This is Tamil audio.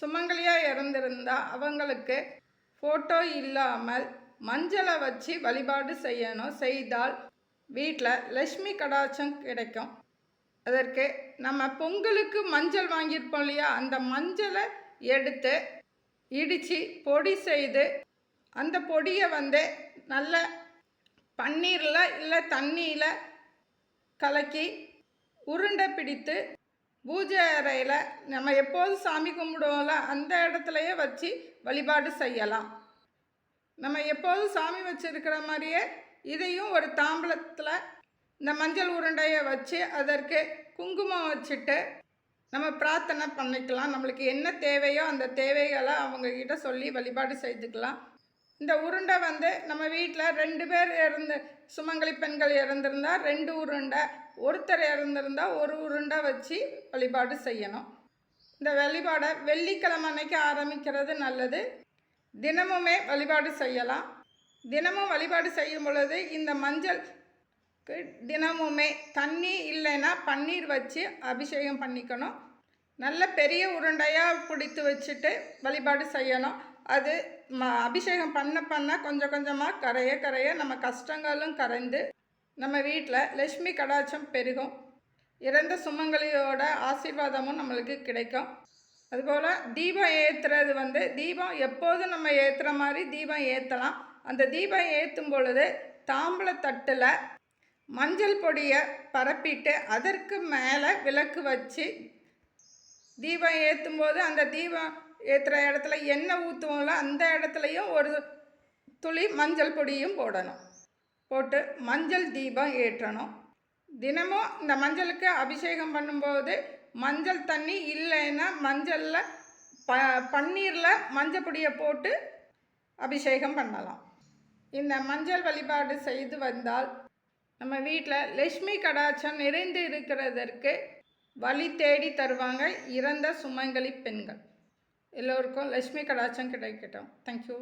சுமங்கலியாக இறந்திருந்தா அவங்களுக்கு ஃபோட்டோ இல்லாமல் மஞ்சளை வச்சு வழிபாடு செய்யணும். செய்தால் வீட்டில் லக்ஷ்மி கடாட்சம் கிடைக்கும். அதற்கு நம்ம பொங்கலுக்கு மஞ்சள் வாங்கியிருப்போம் இல்லையா? அந்த மஞ்சளை எடுத்து இடித்து பொடி செய்து அந்த பொடியை வந்து நல்ல பன்னீரில் இல்லை தண்ணியில் கலக்கி உருண்டை பிடித்து பூஜை அறையில் நம்ம எப்போதும் சாமி கும்பிடுவோம்ல அந்த இடத்துலையே வச்சு வழிபாடு செய்யலாம். நம்ம எப்போதும் சாமி வச்சுருக்கிற மாதிரியே இதையும் ஒரு தாம்பலத்தில் இந்த மஞ்சள் உருண்டையை வச்சு அதற்கு குங்குமம் வச்சுட்டு நம்ம பிரார்த்தனை பண்ணிக்கலாம். நம்மளுக்கு என்ன தேவையோ அந்த தேவைகளை அவங்கக்கிட்ட சொல்லி வழிபாடு செய்துக்கலாம். இந்த உருண்டை வந்து நம்ம வீட்டில் ரெண்டு பேர் இறந்து சுமங்கலி பெண்கள் இறந்துருந்தா ரெண்டு உருண்டை ஒருத்தர் இறந்துருந்தா ஒரு உருண்டை வச்சு வழிபாடு செய்யணும். இந்த வழிபாடை வெள்ளிக்கிழமை அன்னைக்கு ஆரம்பிக்கிறது நல்லது. தினமுமே வழிபாடு செய்யலாம். தினமும் வழிபாடு செய்யும் பொழுது இந்த மஞ்சள் தினமுமே தண்ணி இல்லைன்னா பன்னீர் வச்சு அபிஷேகம் பண்ணிக்கணும். நல்ல பெரிய உருண்டையாக பிடித்து வச்சுட்டு வழிபாடு செய்யணும். அது ம அபிஷேகம் பண்ண பண்ண கொஞ்சம் கொஞ்சமாக கரைய கரைய நம்ம கஷ்டங்களும் கரைந்து நம்ம வீட்டில் லக்ஷ்மி கடாட்சம் பெருகும். இறந்த சுமங்கலியோட ஆசீர்வாதமும் நம்மளுக்கு கிடைக்கும். அதுபோல் தீபம் ஏற்றுறது வந்து தீபம் எப்போதும் நம்ம ஏற்றுற மாதிரி தீபம் ஏற்றலாம் அந்த தீபம் ஏற்றும் பொழுது தாம்பளத்தட்டில் மஞ்சள் பொடியை பரப்பிட்டு அதற்கு மேலே விளக்கு வச்சு தீபம் ஏற்றும் போது அந்த தீபம் ஏற்றுற இடத்துல எண்ணெய் ஊற்றுவோம்ல அந்த இடத்துலையும் ஒரு துளி மஞ்சள் பொடியும் போடணும். போட்டு மஞ்சள் தீபம் ஏற்றணும். தினமும் இந்த மஞ்சளுக்கு அபிஷேகம் பண்ணும்போது மஞ்சள் தண்ணி இல்லைன்னா மஞ்சளில் ப பன்னீரில் மஞ்சள் பொடியை போட்டு அபிஷேகம் பண்ணலாம். இந்த மஞ்சள் வழிபாடு செய்து வந்தால் நம்ம வீட்டில் லட்சுமி கடாட்சம் நிறைந்து இருக்கிறதற்கு வழி தேடி தருவாங்க இறந்த சுமங்கலி பெண்கள். எல்லோருக்கும் லட்சுமி கடாச்சம் கிடைக்கட்டும். தேங்க்யூ